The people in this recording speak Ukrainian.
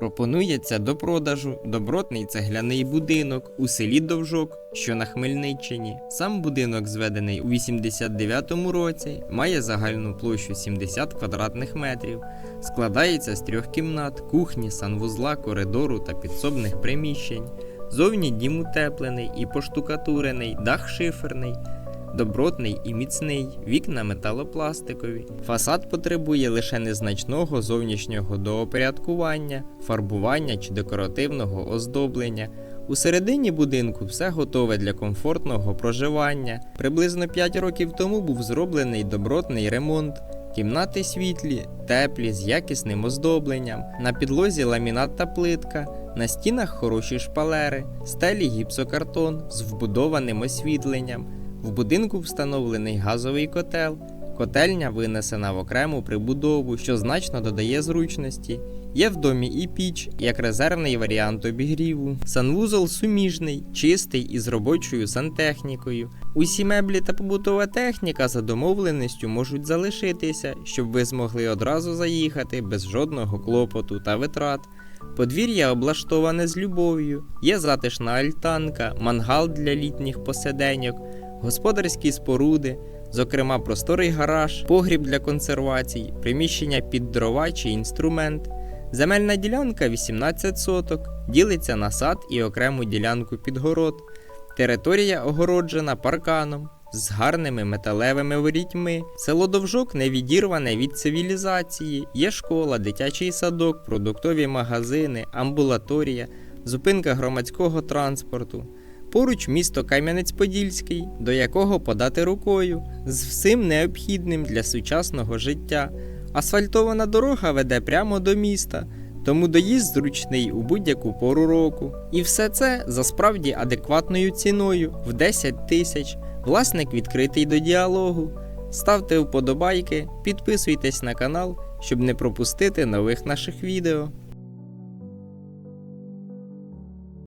Пропонується до продажу добротний цегляний будинок у селі Довжок, що на Хмельниччині. Сам будинок зведений у 89-му році, має загальну площу 70 квадратних метрів, складається з трьох кімнат, кухні, санвузла, коридору та підсобних приміщень. Зовні дім утеплений і поштукатурений, дах шиферний, добротний і міцний, вікна металопластикові. Фасад потребує лише незначного зовнішнього доопорядкування, фарбування чи декоративного оздоблення. У середині будинку все готове для комфортного проживання. Приблизно 5 років тому був зроблений добротний ремонт. Кімнати світлі, теплі, з якісним оздобленням, на підлозі ламінат та плитка, на стінах хороші шпалери, стелі гіпсокартон з вбудованим освітленням. В будинку встановлений газовий котел. Котельня винесена в окрему прибудову, що значно додає зручності. Є в домі і піч, як резервний варіант обігріву. Санвузол суміжний, чистий і з робочою сантехнікою. Усі меблі та побутова техніка за домовленістю можуть залишитися, щоб ви змогли одразу заїхати без жодного клопоту та витрат. Подвір'я облаштоване з любов'ю, є затишна альтанка, мангал для літніх посиденьок, господарські споруди, зокрема просторий гараж, погріб для консервацій, приміщення під дрова чи інструмент. Земельна ділянка 18 соток, ділиться на сад і окрему ділянку під город. Територія огороджена парканом з гарними металевими ворітьми. Село Довжок не відірване від цивілізації. Є школа, дитячий садок, продуктові магазини, амбулаторія, зупинка громадського транспорту. Поруч місто Кам'янець-Подільський, до якого подати рукою, з всім необхідним для сучасного життя. Асфальтована дорога веде прямо до міста, тому доїзд зручний у будь-яку пору року. І все це за справді адекватною ціною в 10 тисяч. Власник відкритий до діалогу. Ставте вподобайки, підписуйтесь на канал, щоб не пропустити нових наших відео.